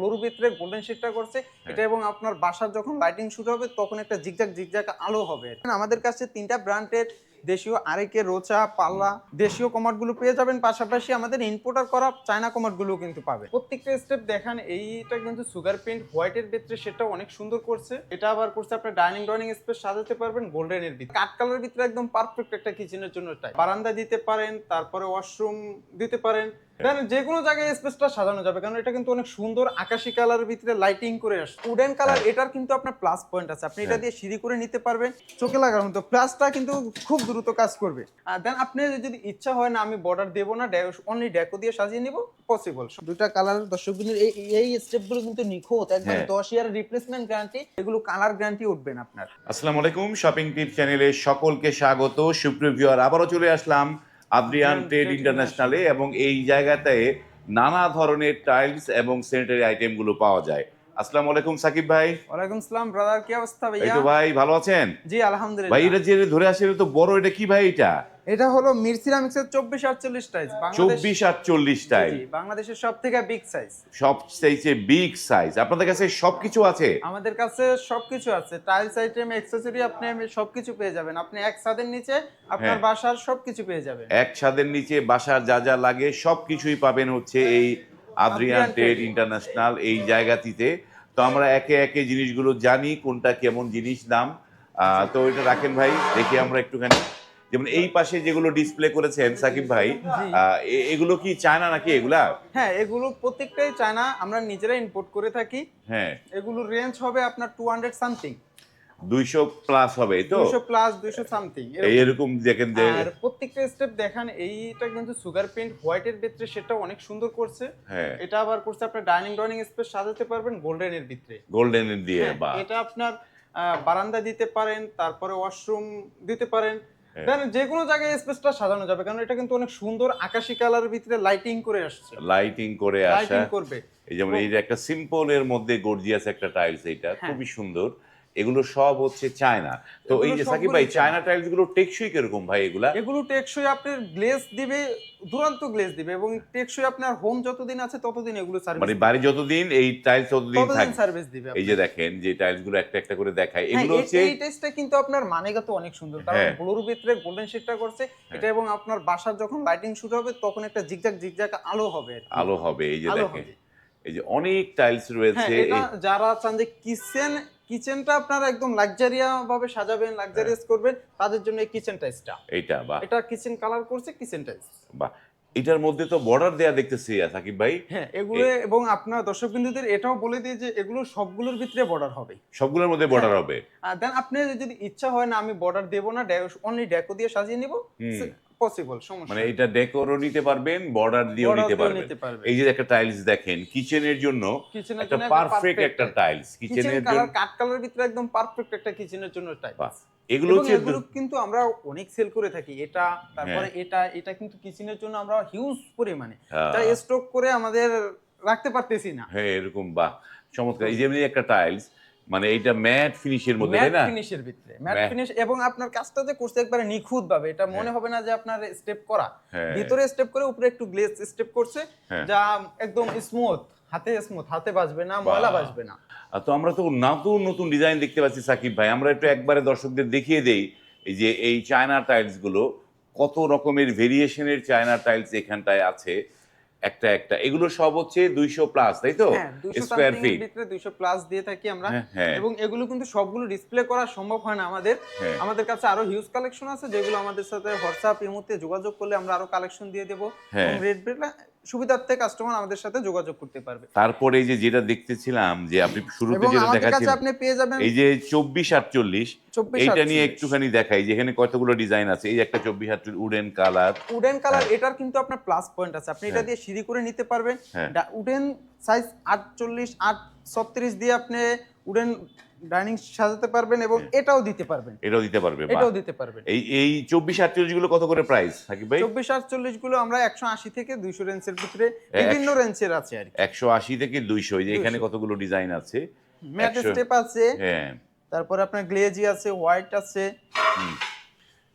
ব্লুর ভিতরে গোল্ডেন শেডটা করছে। এটা এবং আপনার বাসার যখন লাইটিং শুট হবে তখন একটা জিগজাগ জিগজাগ আলো হবে। আমাদের কাছে তিনটা ব্র্যান্ডের দেশীয় আরেকে রোচা পাল্লা দেশীয় কমার্টগুলো পেয়ে যাবেন। পাশাপাশি আমাদের ইম্পোর্টার করা চায়না কমার্টগুলো কিন্তু পাবে প্রত্যেকটা স্টেপ দেখান এইটা কিন্তু সুগার পেন্ট হোয়াইটের ভিতরে সেটা অনেক সুন্দর করছে। এটা আবার করছে আপনার ডাইনিং ডাইনিং স্পেস সাজাতে পারবেন গোল্ডেনের ভিতরে। কাঠ কালারের ভিতরে একদম পারফেক্ট একটা কিচেনের জন্য টাইপ বারান্দা দিতে পারেন তারপরে ওয়াশরুম দিতে পারেন। দেন যে কোনো জায়গায় স্পেসটা সাজানো যাবে কারণ এটা কিন্তু অনেক সুন্দর আকাশি কালারের ভিতরে লাইটিং করে আসে। উডেন কালার এটার কিন্তু আপনার প্লাস পয়েন্ট আছে। আপনি এটা দিয়ে সিঁড়ি করে নিতে পারবেন চোখে লাগার মতো। প্লাসটা কিন্তু খুব দ্রুত কাজ করবে। আর দেন আপনি যদি ইচ্ছা হয় না আমি বর্ডার দেবো না অনলি ডেকো দিয়ে সাজিয়ে নিব পসিবল দুটা কালার দর্শক বিন্দুর এই এই স্টেপগুলো কিন্তু নিখুঁত। একদম হ্যাঁ। দশ ইয়ার রিপ্লেসমেন্ট গ্যারান্টি এগুলো কালার গ্যারান্টি উঠবেন আপনার। আসসালামু আলাইকুম শপিং টিপ চ্যানেলে সকলকে স্বাগত। সুপ্রিয় ভিউয়ার আবারও চলে আসলাম আদ্রিয়ান ট্রেড ইন্টারন্যাশনালে এবং এই জায়গাতে নানা ধরনের টাইলস এবং স্যানিটারি আইটেমগুলো পাওয়া যায়। আসসালামু আলাইকুম সাকিব ভাই। ওয়ালাইকুম সালাম ব্রাদার কি অবস্থা এই তো ভাই ভালো আছেন? জি ভাই আলহামদুলিল্লাহ এটা যে ধরে আসে এটা তো বড় এটা কি ভাই এটা? এটা হলো মিরসিরামিক্সের চব্বিশ আটচল্লিশ টাইস চব্বিশ আটচল্লিশ টাইল বাংলাদেশের সব থেকে বিগ সাইজ সব চাইছে বিগ সাইজ আপনাদের কাছে সবকিছু আছে? আমাদের কাছে সবকিছু আছে। টাইলস আইটেম অ্যাক্সেসরি আপনি সবকিছু পেয়ে যাবেন। আপনি এক ছাদের নিচে আপনার হ্যাঁ। বাসার সবকিছু পেয়ে যাবেন। এক ছাদের নিচে বাসার যা যা লাগে সবকিছুই পাবেন হচ্ছে এই আদ্রিয়ান ট্রেড। ইন্টারন্যাশনাল এই জায়গাটিতে। তো আমরা একে একে জিনিসগুলো জানি কোনটা কেমন জিনিস দাম। আহ, তো এটা রাখেন ভাই দেখি আমরা একটুখানি। যেমন এই পাশে যেগুলো ডিসপ্লে করেছেন সাকিব ভাই এগুলো কি চায়না নাকি এগুলা? হ্যাঁ এগুলো প্রত্যেকটাই চায়না আমরা নিজেরা ইম্পোর্ট করে থাকি। হ্যাঁ। এগুলোর রেঞ্জ হবে আপনার টু হান্ড্রেড সামথিং দুইশো প্লাস হবে তো? দুশো প্লাস দুশো সামথিং এরকম। দেখেন যে আর প্রত্যেকটা স্টেপ দেখান এইটা কিন্তু সুগার হোয়াইটের ভিতরে সেটা অনেক সুন্দর করছে। হ্যাঁ। এটা আবার করছে আপনার ডাইনিং ডাইনিং স্পেস সাজাতে পারবেন গোল্ডেনের ভিতরে। গোল্ডেন দিয়ে হ্যাঁ, বা এটা আপনার বারান্দা দিতে পারেন তারপরে ওয়াশরুম দিতে পারেন। দেন যে কোনো জায়গায় স্পেসটা সাজানো যাবে কারণ এটা কিন্তু অনেক সুন্দর আকাশি কালার ভিতরে লাইটিং করে আসছে। লাইটিং করে আসা। লাইটিং করবে। এই যেমন এই যে একটা সিম্পল এর মধ্যে গর্জিয়াস একটা টাইলস এইটা হ্যাঁ। খুবই সুন্দর। এগুলো সব হচ্ছে চায়না। তো এই যে সাকিব ভাই চায়না। টাইলসগুলো টেকসই কীরকম ভাই এগুলা? এগুলো টেকসই আপনার গ্লেজ দিবে দুরন্ত গ্লেজ দিবে এবং টেকসই আপনার হোম যতদিন আছে ততদিন এগুলো সার্ভিস মানে বাড়ি যতদিন এই টাইলস ততদিন থাকবে। সার্ভিস দিবে এই যে দেখেন যে টাইলসগুলো একটা একটা করে দেখায় হ্যাঁ, এগুলো হচ্ছে এই টেস্টটা কিন্তু আপনার মানেগত অনেক সুন্দর কারণ হ্যাঁ। ব্লুর ভিতরে গোল্ডেন শেডটা করছে এটা এবং আপনার বাসার যখন লাইটিং শুট হবে তখন একটা জিগজাগ জিগজাগ আলো হবে আলো হবে এই যে দেখেন। এই যে অনেক টাইলস হ্যাঁ রয়েছে যারা চান যে কিচেন কিচেনটা আপনারা একদম লাক্সারিয়া ভাবে সাজাবেন লাক্সারিয়াস করবেন তাদের জন্য এই কিচেন টাইসটা এইটা বা এটা কিচেন কালার করছে কিচেন টাইস বা এটার মধ্যে তো বর্ডার দেয়া দেখতেছি সাকিব ভাই। হ্যাঁ এগুলো এবং আপনার দর্শক বিন্দুদের এটাও বলে দিই যে এগুলো সবগুলোর ভিতরে বর্ডার হবে। সবগুলোর মধ্যে বর্ডার হবে। আর দেন আপনি যদি ইচ্ছা হয় না আমি বর্ডার দেবো না অনলি ডেকো দিয়ে সাজিয়ে নিব। পসিবল সমস্যা মানে এটা ডেকোরও নিতে পারবেন বর্ডার দিয়েও নিতে পারবেন। এই যে একটা টাইলস দেখেন কিচেনের জন্য একটা পারফেক্ট একটা টাইলস কিচেন কিচেনের জন্য কাট কালার ভিতরে একদম পারফেক্ট একটা কিচেনের জন্য বাহ, এগুলো হচ্ছে কিন্তু আমরা অনেক সেল করে থাকি। এটা তারপরে হ্যাঁ। এটা এটা কিন্তু কিচেনের জন্য আমরা হিউজ পরিমাণে। হ্যাঁ। তাই স্টক করে আমাদের রাখতে পারতেছি না। হ্যাঁ এরকম বা চমৎকার। এই যেমনি একটা টাইলস মানে এইটা ম্যাট ফিনিশের মধ্যে তাই ম্যাট না ফিনিশের ভিতরে। ম্যাট ফিনিশ এবং আপনার কাজটা যে করছে একবারে নিখুঁত ভাবে এটা মনে হবে না যে আপনার স্টেপ করা। হ্যাঁ। ভিতরে স্টেপ করে উপরে একটু গ্লেজ স্টেপ করছে হ্যাঁ। যা একদম স্মুথ হাতে স্মুথ হাতে বাজবে না ময়লা বাজবে না। আর তো আমরা তো নতুন নতুন ডিজাইন দেখতে পাচ্ছি সাকিব ভাই। আমরা একটু একবারে দর্শকদের দেখিয়ে দেই এই যে এই চায়না টাইলসগুলো কত রকমের ভেরিয়েশনের চায়না টাইলস এখানটায় আছে। একটা একটা। এগুলো সব হচ্ছে দুইশো প্লাস তাই তো? 200 স্কোয়ার ফিট ভিতরে 200 প্লাস দিয়ে থাকি আমরা। হ্যাঁ, হ্যাঁ। এবং এগুলো কিন্তু সবগুলো ডিসপ্লে করা সম্ভব হয় না আমাদের। হ্যাঁ। আমাদের কাছে আরও হিউজ কালেকশন আছে যেগুলো আমাদের সাথে হোয়াটসঅ্যাপ ইমোতে যোগাযোগ করলে আমরা আরও কালেকশন দিয়ে দেবো। রেট সুবিধার্থে কাস্টমার আমাদের সাথে যোগাযোগ করতে পারবে। তারপরে এই যে যেটা দেখতেছিলাম যে আপনি শুরুতে এবং যেটা আমাদের কাছে দেখাচ্ছিলেন আপনি পেয়ে যাবেন এই যে চব্বিশ আটচল্লিশ 24 এইটা নিয়ে 48 একটুখানি দেখাই যেখানে কতগুলো ডিজাইন আছে। এই যে একটা চব্বিশ আটচল্লিশ উডেন কালার উডেন কালার এটার কিন্তু আপনার প্লাস পয়েন্ট আছে। আপনি এটা হ্যাঁ। দিয়ে সিঁড়ি করে নিতে পারবেন। হ্যাঁ। উডেন সাইজ আটচল্লিশ আট ছত্রিশ দিয়ে আপনি উডেন ডাইনিং সাজাতে পারবেন এবং এটাও দিতে পারবেন। এটাও দিতে পারবে বাহ। এটাও দিতে পারবেন। এই এই চব্বিশ আটচল্লিশগুলো কত করে প্রাইস সাকিব ভাই? চব্বিশ আটচল্লিশগুলো আমরা একশো আশি থেকে দুইশো রেঞ্জের ভিতরে বিভিন্ন রেঞ্জের আছে আর একশো আশি থেকে দুইশো যে এখানে কতগুলো ডিজাইন আছে? ম্যাট স্টেপ আছে। হ্যাঁ। তারপরে আপনার গ্লেজি আছে হোয়াইট আছে।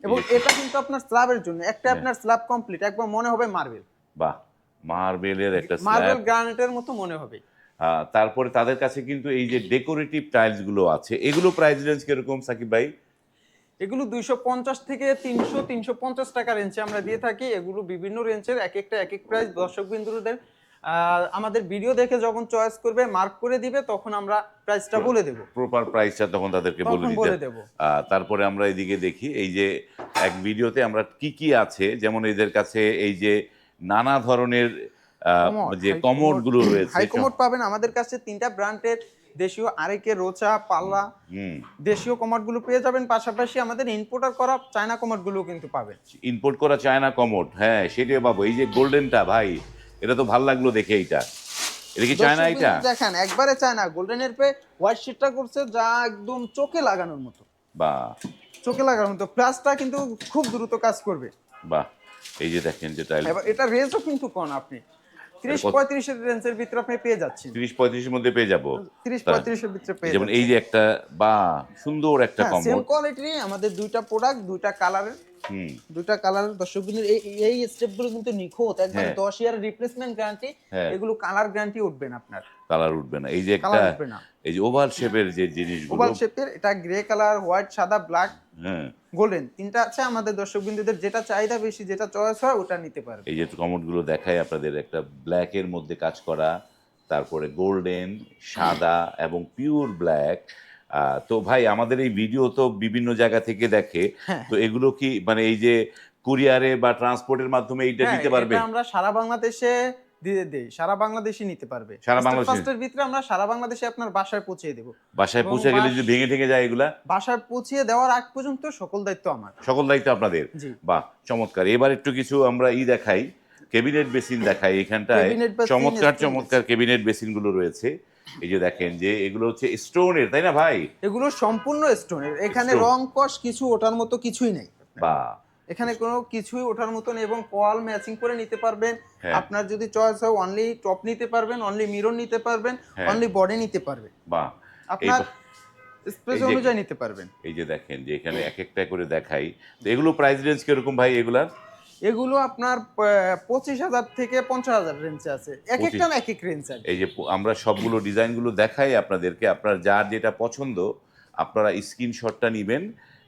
এবং এটা কিন্তু আপনার স্ল্যাবের জন্য একটা হ্যাঁ। আপনার স্ল্যাব কমপ্লিট একবার মনে হবে মার্বেল। বাহ মার্বেলের একটা মার্বেল গ্রানাইটের মতো মনে হবে। তারপরে তাদের কাছে কিন্তু এই যে ডেকোরেটিভ টাইলসগুলো আছে এগুলো প্রাইস রেঞ্জ কীরকম সাকিব ভাই? এগুলো দুইশো পঞ্চাশ থেকে তিনশো তিনশো পঞ্চাশ টাকা রেঞ্জে আমরা দিয়ে থাকি। এগুলো বিভিন্ন রেঞ্জের এক একটা এক এক প্রাইস দর্শক বিন্দুদের। আমাদের ভিডিও দেখে যখন চয়েস করবে মার্ক করে দিবে তখন আমরা প্রাইসটা বলে দেবো। প্রপার প্রাইসটা তখন তাদেরকে বলে দিতে। দেবো। তারপরে আমরা এদিকে দেখি এই যে এক ভিডিওতে আমরা কি কি আছে যেমন এদের কাছে এই যে নানা ধরনের যে কমোডগুলো রয়েছে হাই কমোড পাবেন আমাদের কাছে তিনটা ব্র্যান্ডের দেশীয় আরেকে রোচা পাল্লা দেশীয় কমোডগুলো পেয়ে যাবেন পাশাপাশি আমাদের ইম্পোর্টার করা চায়না কমোডগুলো কিন্তু পাবেন। ইম্পোর্ট করা চায়না কমোড হ্যাঁ সেটাই পাবো এই যে গোল্ডেনটা ভাই এটা তো ভালো লাগল দেখে এইটা। এটা কি চায়না এটা দেখেন একবারে চায়না গোল্ডেনের পে হোয়াইট শিটটা করছে যা একদম চোখে লাগানোর মতো। বা। চোখে লাগানোর মতো প্লাসটা কিন্তু খুব দ্রুত কাজ করবে। বাহ এই যে দেখেন যে টাইল এটা রেঞ্জও কিন্তু কম আপনি। তিরিশ কত? পঁয়ত্রিশের রেঞ্জের ভিতরে আপনি পেয়ে যাচ্ছেন তিরিশ পঁয়ত্রিশের মধ্যে পেয়ে যাব তিরিশ তাই। পঁয়ত্রিশের ভিতরে পেয়ে যেমন এই যে একটা বা সুন্দর একটা হ্যাঁ সেম কোয়ালিটি আমাদের দুইটা প্রোডাক্ট দুইটা কালারের হুম দুইটা কালার দর্শক বিন্দুর এই স্টেপ স্টেপগুলো কিন্তু নিখুঁত একদম হ্যাঁ। দশ ইয়ার রিপ্লেসমেন্ট গ্যারান্টি। এগুলো কালার গ্যারান্টি উঠবেন আপনার কালার উঠবে না। এই যে একটা এই যে ওভাল শেপের যে জিনিসগুলো ওভাল শেপের এটা গ্রে কালার হোয়াইট সাদা ব্ল্যাক হ্যাঁ। গোল্ডেন তিনটা আছে আমাদের দর্শক বিন্দুদের যেটা চাহিদা বেশি যেটা চয়েস হয় ওটা নিতে পারবে। এই যে কমোডগুলো দেখায় আপনাদের একটা ব্ল্যাকের মধ্যে কাজ করা তারপরে গোল্ডেন সাদা এবং পিওর ব্ল্যাক। তো ভাই আমাদের এই ভিডিও তো বিভিন্ন জায়গা থেকে দেখে। হ্যাঁ। তো এগুলো কি মানে এই যে কুরিয়ারে বা ট্রান্সপোর্টের মাধ্যমে এইটা হ্যাঁ, নিতে পারবে? আমরা সারা বাংলাদেশে দিয়ে দেই সারা বাংলাদেশে নিতে পারবে। সারা বাংলাদেশে? ভিতরে আমরা সারা বাংলাদেশে আপনার বাসায় পৌঁছে দেব। বাসায় পৌঁছে গেলে যদি ভেঙে ঠেঙে যায় এগুলা? বাসায় পৌঁছিয়ে দেওয়ার আগ পর্যন্ত সকল দায়িত্ব আমার। সকল দায়িত্ব আপনাদের? বাহ চমৎকার। এবার একটু কিছু আমরা ই দেখাই কেবিনেট বেসিন দেখাই এখানটায়। চমৎকার চমৎকার কেবিনেট বেসিনগুলো রয়েছে। এই যে দেখেন যে এগুলো হচ্ছে স্টোনের তাই না ভাই? এগুলো সম্পূর্ণ স্টোনের। এখানে রং কস কিছু ওঠার মতো কিছুই নেই। বা এখানে কোনো কিছুই ওঠার মতন এবং কল ম্যাচিং করে নিতে পারবেন। হ্যাঁ। আপনার যদি চয়েস হয় অনলি টপ নিতে পারবেন অনলি মিরর নিতে পারবেন হ্যাঁ। অনলি বডি নিতে পারবেন। বা আপনার স্পেস অনুযায়ী নিতে পারবেন। এই যে দেখেন যে এখানে এক একটা করে দেখাই। তো এগুলো প্রাইস রেঞ্জ কীরকম ভাই এগুলার? এগুলো আপনার পঁচিশ হাজার থেকে পঞ্চাশ হাজার রেঞ্জে আছে। এক। একটা এক এক রেঞ্জ আছে এই যে আমরা সবগুলো ডিজাইনগুলো দেখাই আপনাদেরকে। আপনার যার যেটা পছন্দ আপনারা স্ক্রিনশটটা নেবেন।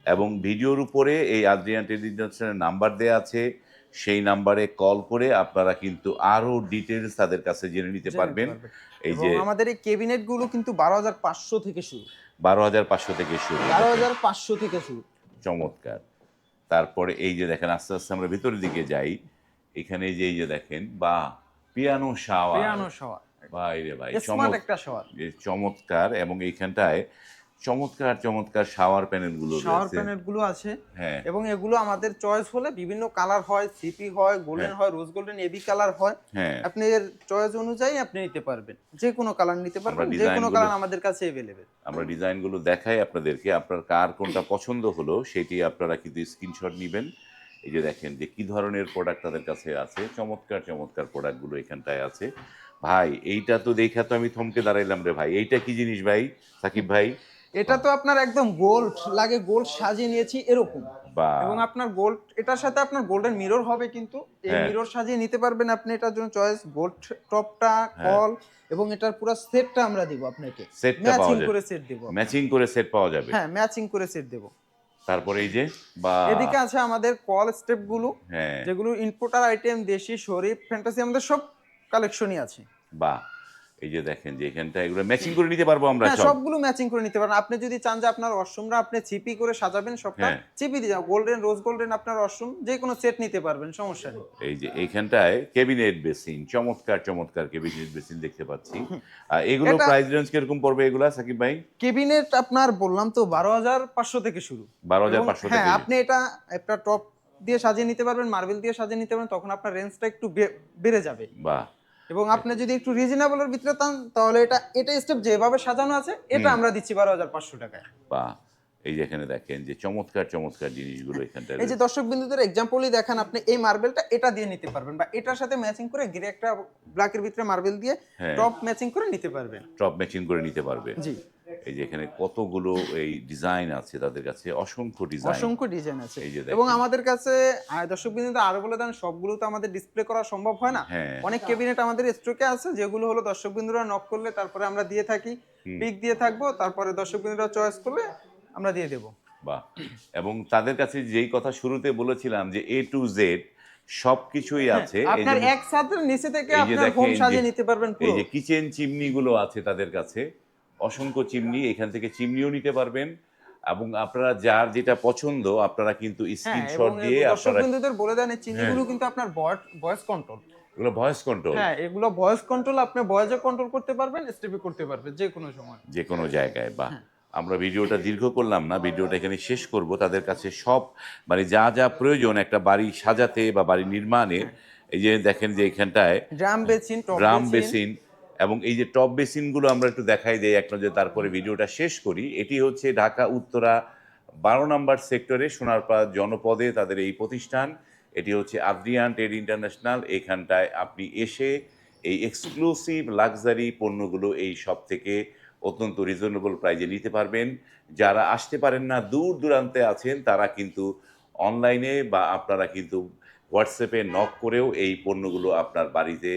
এবং ভিডিওর উপরে এই আদ্রিয়ান টেলিভিশনের নাম্বার দেওয়া আছে। সেই নাম্বারে কল করে আপনারা কিন্তু আরও ডিটেলস তাদের কাছে জেনে নিতে পারবেন। এই যে আমাদের এই ক্যাবিনেটগুলো কিন্তু বারো হাজার পাঁচশো থেকে শুরু। বারো হাজার পাঁচশো থেকে শুরু। বারো হাজার পাঁচশো থেকে শুরু। চমৎকার। তারপরে এই যে দেখেন আস্তে আস্তে আমরা ভিতরের দিকে যাই। এখানে এই যে এই যে দেখেন বা পিয়ানো শাওয়ার। Piano shower. ভাই রে ভাই স্মার্ট চমৎ- একটা শাওয়ার। এ চমৎকার। এবং এইখানটায় চমৎকার চমৎকার শাওয়ার প্যানেল গুলো শাওয়ার রয়েছে প্যানেল গুলো আছে হ্যাঁ এবং এগুলো আমাদের চয়েস হলে বিভিন্ন কালার হয় সিপি হয় গোল্ডেন হয় রোজ গোল্ডেন এবি কালার হয় হ্যাঁ আপনার চয়েস অনুযায়ী আপনি নিতে পারবেন যে কোনো কালার নিতে পারবেন আমরা যে কোনো design কালার গুলো- আমাদের কাছে अवेलेबल আমরা ডিজাইনগুলো দেখাই আপনাদেরকে আপনার কার কোনটা পছন্দ হলো সেটি আপনারা কিন্তু স্ক্রিনশট নেবেন এই যে দেখেন যে কি ধরনের প্রোডাক্ট তাদের কাছে আছে চমৎকার চমৎকার প্রোডাক্টগুলো এখানটায় আছে ভাই এইটা তো দেখা তো আমি থমকে দাঁড়াইলাম রে ভাই এইটা কি জিনিস ভাই সাকিব ভাই এটা তো আপনার একদম গোল্ড লাগে গোল্ড সাজিয়ে নিয়েছি এরকম। এবং আপনার গোল্ড এটার সাথে আপনার গোল্ডেন মিরর হবে কিন্তু এই হ্যাঁ। মিরর সাজিয়ে নিতে পারবেন আপনি এটার জন্য চয়েস গোল্ড টপটা হ্যাঁ। কল এবং এটার পুরো সেটটা আমরা দিব আপনাকে। ম্যাচিং করে সেট দেব। ম্যাচিং করে সেট পাওয়া যাবে। হ্যাঁ ম্যাচিং করে সেট দেব। তারপরে এই যে বা। এদিকে আছে আমাদের কল স্টেপগুলো হ্যাঁ। যেগুলো ইনপুটার আইটেম দেশি শরীফ ফ্যান্টাসি আমাদের সব কালেকশনই আছে। বা। এই যে দেখেন যে এখানটা এগুলো ম্যাচিং করে নিতে পারব আমরা হ্যাঁ সব। সবগুলো ম্যাচিং করে নিতে পারেন। আপনি যদি চান যে আপনার ওয়াশরুমরা আপনি চিপি করে সাজাবেন সবটা হ্যাঁ। চিপি দিয়ে গোল্ডেন রোজ গোল্ডেন আপনার ওয়াশরুম যে কোনো সেট নিতে পারবেন সমস্যা নেই। এই যে এইখানটায় ক্যাবিনেট বেসিন চমৎকার চমৎকার ক্যাবিনেট বেসিন দেখতে পাচ্ছি। এগুলো প্রাইস রেঞ্জ কীরকম পড়বে এগুলা সাকিব ভাই? কেবিনেট আপনার বললাম তো বারো হাজার পাঁচশো থেকে শুরু। বারো হাজার পাঁচশো হ্যাঁ আপনি এটা একটা টপ দিয়ে সাজিয়ে নিতে পারবেন মার্বেল দিয়ে সাজিয়ে নিতে পারবেন তখন আপনার রেঞ্জটা একটু বেড়ে যাবে। বা এবং আপনি যদি একটু রিজনেবলের ভিতরে চান তাহলে এটা এটা স্টেপ যেভাবে সাজানো আছে এটা আমরা দিচ্ছি বারো হাজার পাঁচশো টাকায়। বা এই যে এখানে দেখেন যে চমৎকার চমৎকার জিনিসগুলো এখানটা এই যে দর্শক বিন্দুদের এক্সাম্পলই দেখেন আপনি এই মার্বেলটা এটা দিয়ে নিতে পারবেন বা এটার সাথে ম্যাচিং করে গিরে একটা ব্ল্যাকের ভিতরে মার্বেল দিয়ে। টপ ম্যাচিং করে নিতে পারবেন। টপ ম্যাচিং করে নিতে পারবেন। জি। এই যে এখানে কতগুলো এই ডিজাইন আছে তাদের কাছে? অসংখ্য ডিজাইন অসংখ্য ডিজাইন আছে। এবং আমাদের কাছে দর্শক বিন্দু আরও বলে দেন সবগুলো তো আমাদের ডিসপ্লে করা সম্ভব হয় না? হ্যাঁ। অনেক ক্যাবিনেট আমাদের স্টকে আছে যেগুলো হলো দর্শক বিন্দুরা নক করলে তারপরে আমরা দিয়ে থাকি পিক দিয়ে থাকব তারপরে দর্শক বিন্দুরা চয়েস করলে আমরা দিয়ে দেবো। বাহ। এবং তাদের কাছে যেই কথা শুরুতে বলেছিলাম যে এ টু জেড সবকিছুই আছে হ্যাঁ, আপনার এক ছাদের নিচে থেকে আপনার হোম সাজিয়ে নিতে পারবেন এই যে কিচেন চিমনি গুলো আছে তাদের কাছে অসংখ্য চিমনি এখান থেকে চিমনিও নিতে পারবেন। এবং আপনারা যার যেটা পছন্দ আপনারা কিন্তু হ্যাঁ স্ক্রিনশট দিয়ে আপনারা হ্যাঁ। বিন্দুদের বলে দেন এই চিনিগুলো কিন্তু আপনার ভয়েস কন্ট্রোল এগুলো ভয়েস কন্ট্রোল হ্যাঁ এগুলো ভয়েস কন্ট্রোল আপনি ভয়েসে কন্ট্রোল করতে পারবেন স্টেপে করতে পারবেন যে কোনো সময়। যে কোনো জায়গায় বা হ্যাঁ। আমরা ভিডিওটা দীর্ঘ করলাম না ভিডিওটা এখানে শেষ করব। তাদের কাছে সব মানে যা যা প্রয়োজন একটা বাড়ি সাজাতে বা বাড়ি নির্মাণে এই যে দেখেন যে এখানটায় ড্রাম বেসিন ড্রাম বেসিন এবং এই যে টপ বেসিনগুলো আমরা একটু দেখাই দেই এক নজর, তারপরে ভিডিওটা শেষ করি, এটি হচ্ছে ঢাকা, উত্তরা, বারো নম্বর সেক্টরে সোনারপাড়া জনপদে তাদের এই প্রতিষ্ঠান। এটি হচ্ছে আদ্রিয়ান ট্রেড ইন্টারন্যাশনাল, এখানটায় আপনি এসে এই এক্সক্লুসিভ লাক্সারি পণ্যগুলো এই সব থেকে অত্যন্ত রিজনেবল প্রাইজে নিতে পারবেন। যারা আসতে পারেন না, দূর দূরান্তে আছেন, তারা কিন্তু অনলাইনে বা আপনারা কিন্তু হোয়াটসঅ্যাপে নক করেও এই পণ্যগুলো আপনার বাড়িতে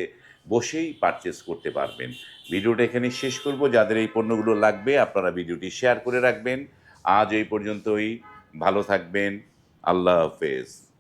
বসেই পারচেস করতে পারবেন। ভিডিওটা এখানে শেষ করব। যাদের এই পণ্যগুলো লাগবে, আপনারা ভিডিওটি শেয়ার করে রাখবেন। আজ এই পর্যন্তই। ভালো থাকবেন। আল্লাহ হাফেজ।